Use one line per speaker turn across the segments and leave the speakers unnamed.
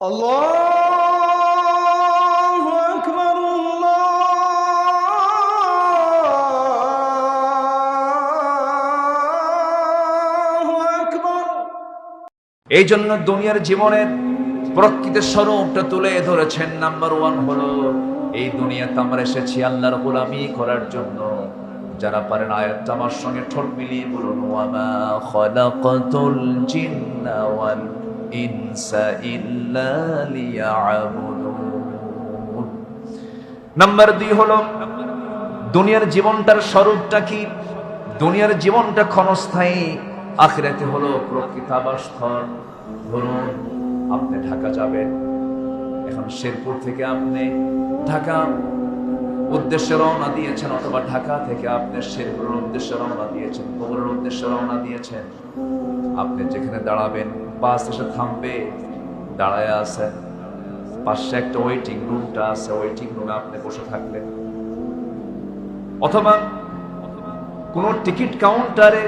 الله أكبر الله أكبر
এই জন্য দুনিয়ার জীবনের প্রকৃত স্বরূপটা তুলে ধরেছেন নাম্বার ওয়ান হলো এই দুনিয়াতে আমরা এসেছি আল্লাহর গোলামি করার জন্য যারা পারেন আয়াতটা আমার সঙ্গে ঠোঁট মিলিয়ে বলুন, ওয়ামা খলাকাতুল জিন্না ওয়াল ইনসা ইল্লা লিয়াবুদুন। নাম্বার দুই হলো, দুনিয়ার জীবনটার স্বরূপটা কি? দুনিয়ার জীবনটা ক্ষণস্থায়ী, আখিরাতে হলো প্রকৃত আবাসস্থল ধরুন, আপনি ঢাকা যাবেন, এখন শেরপুর থেকে আপনি ঢাকা উদ্দেশ্যে রওনা দিয়েছেন অথবা ঢাকা থেকে আপনি শেরপুরের উদ্দেশ্যে রওনা দিয়েছেন, বগুড়ার উদ্দেশ্যে রওনা দিয়েছেন। আপনি যেখানে দাঁড়াবেন, বাস এসে থামবে, দাঁড়ায় আছেন পাশে একটা ওয়েটিং রুমটা আছে ওয়েটিং রুমে আপনি বসে থাকলেন অথবা কোন টিকিট কাউন্টারে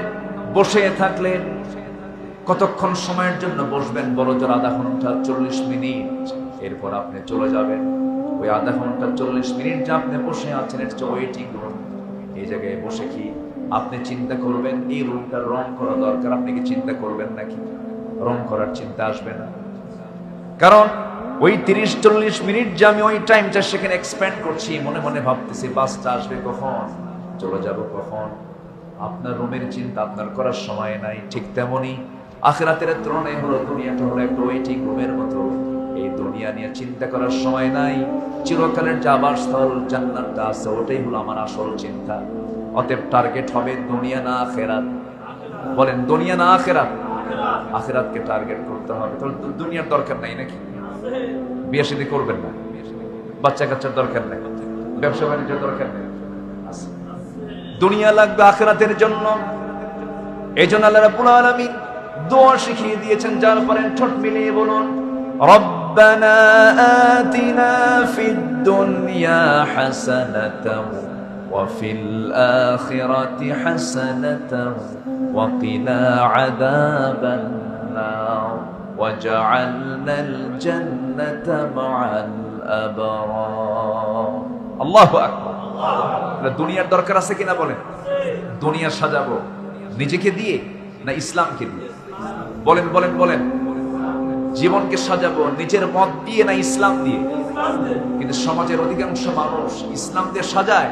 বসে থাকলেন কতক্ষণ সময়ের জন্য বসবেন বড় জোর আধা ঘণ্টা চল্লিশ মিনিট, এরপর আপনি চলে যাবেন। ওই আধা ঘণ্টা চল্লিশ মিনিট যে আপনি বসে আছেন এটা ওয়েটিং রুম এই জায়গায় বসে কি আপনি চিন্তা করবেন? এই রুমটা রং করা দরকার। আপনি কি চিন্তা করবেন নাকি? রং করার চিন্তা আসবে না। কারণ ওই তিরিশ চল্লিশ মিনিট যে আমি ওই টাইমটা সেখানে এক্সপেন্ড করছি, মনে মনে ভাবতেছি, বাসটা আসবে কখন? চলে যাব কখন? আপনার রুমের চিন্তা আপনার করার সময় নাই। ঠিক তেমনই আখেরাতের তুলনায় হলো, দুনিয়াটা হলো একটা ওয়েটিং রুমের মতো। এই দুনিয়া নিয়ে চিন্তা করার সময় নাই। চিরকালের যে আবাসস্থল জান্নাতটা আছে, ওটাই হলো আমার আসল চিন্তা। অতএব টার্গেট হবে দুনিয়া না আখেরাত। বলেন, দুনিয়া না আখেরাত? আখেরাতকে টার্গেট করতে হবে। তাহলে দুনিয়ার দরকার নাই নাকি? বিয়ে শাদী করবেন না? বাচ্চা কাচ্চার দরকার নেই? ব্যবসা বাণিজ্যের দরকার নেই? দুনিয়া লাগবে আখেরাতের জন্য। এই জন্য আল্লাহ রাব্বুল আলামিন দোয়া শিখিয়ে দিয়েছেন, যার পরে ঠোঁট মিলিয়ে বলুন ربنا آتنا في الدنيا حسنة وفي الآخرة حسنة وقنا عذاب النار وجعلنا الجنة مع الأبرار الله أكبر তাহলে দুনিয়ার দরকার আছে কিনা বলেন দুনিয়া সাজাবো নিজেকে দিয়ে না ইসলামকে দিয়ে বলেন বলেন বলেন জীবনকে সাজাবো, নিজের মত দিয়ে না ইসলাম দিয়ে। কিন্তু সমাজের অধিকাংশ মানুষ ইসলাম দিয়ে সাজায়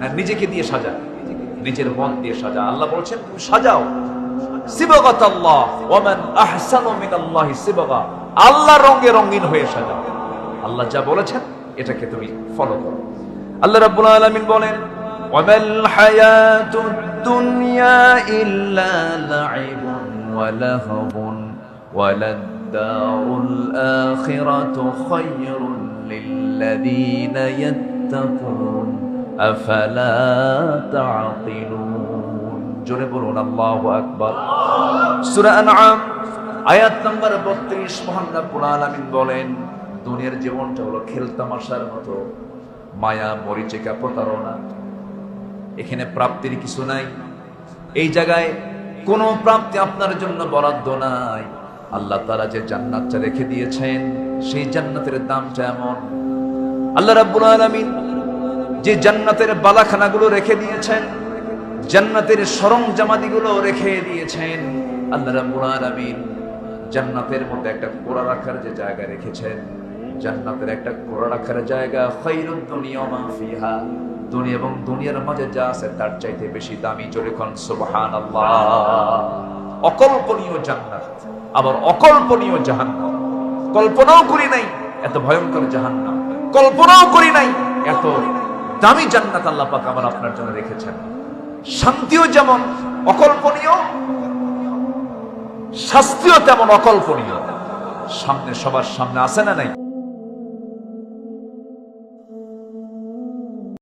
না নিজেকে দিয়ে সাজায়? নিজের মত দিয়ে সাজায়। আল্লাহ বলছেন, তুমি সাজাও। আল্লাহ রঙে রঙিন হয়ে সাজাও। আল্লাহ যা বলেছেন, এটাকে তুমি ফলো করো। আল্লাহ রাব্বুল আলামিন বলেন দুনিয়া ইল্লা লাইবুন ওয়া লাহবুন ওয়ালাদ-দারুল আখিরাতু খায়রুন লিল্লাযীনা ইয়াত্তাকুন আফালা তা'কিলুন জোরে বলুন আল্লাহু আকবার সূরা আনআম আয়াত নাম্বার 32 মহান রব্বুল আলামিন বলেন দুনিয়ার জীবনটা হলো খেলতামাশার মতো মায়া মরিচিকা প্রতারণা। এখানে প্রাপ্তির কিছু নাই। এই জায়গায় কোনো প্রাপ্তি আপনার জন্য বরাদ্দ নাই। আল্লাহ তারা যে জান্নাতটা রেখে দিয়েছেন, সেই জান্নাতের দামটা এমন। আল্লাহ রাব্বুল আলামিন যে জান্নাতের বালাখানাগুলো রেখে দিয়েছেন, জান্নাতের সরঞ্জামাদিগুলো রেখে দিয়েছেন। আল্লাহ রাব্বুল আলামিন জান্নাতের মধ্যে একটা কোড়া রাখার যে জায়গা রেখেছেন, জান্নাতের একটা কোড়া রাখার জায়গা খাইরুদ দুনিয়া মা ফিহা। দুনিয়া এবং দুনিয়ার মাঝে যা আছে তার চাইতে বেশি দামি জোরে সুবহানাল্লাহ। অকল্পনীয় জান্নাত, আবার অকল্পনীয় জাহান্নাম। কল্পনাও করি নাই, এত ভয়ঙ্কর জাহান্নাম। কল্পনাও করি নাই, এত দামি জান্নাত আল্লাহ পাক আমার আপনার জন্য রেখেছেন। শান্তিও যেমন অকল্পনীয়, শাস্তিও তেমন অকল্পনীয়। সামনে সবার সামনে আছে না নাই?